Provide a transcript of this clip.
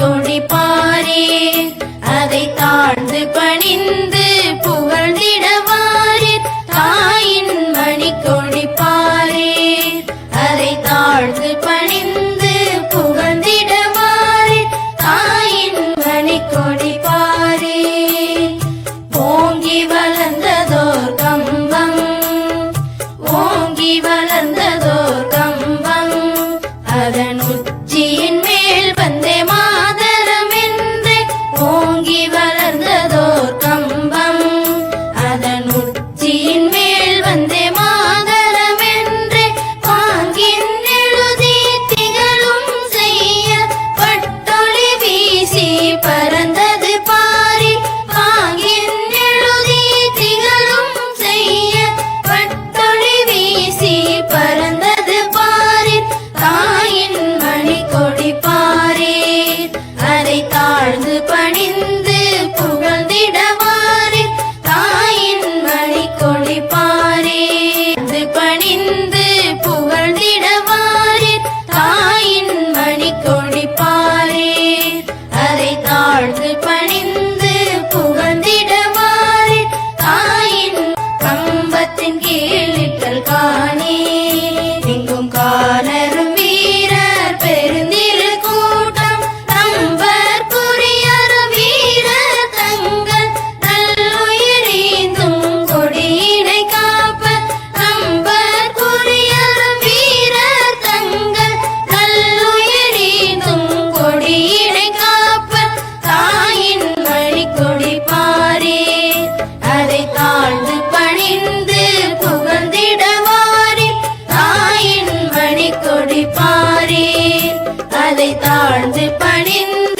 கொடிப்பாரே அதை தாழ்ந்து பணிந்து புகழ்ந்திடவாரே. தாயின் மணி கொடிப்பாரே அதை தாழ்ந்து பணிந்து புகழ்ந்திடவாரே. தாயின் மணி கொடிப்பாரே ஓங்கி வளர்ந்ததோர் கம்பம் ஓங்கி வளர்ந்ததோர் கம்பம். அதன் புரிந்து புகழ்ந்திடவாரீர் தாயின் மணி கொடிப்பாரீர் அதை தாழ்ந்து பணிந்து புகழ்ந்திடவாரீர் தாயின் கம்பத்தின் கீழிட்டல் காணி தாழ்ந்து பணிந்து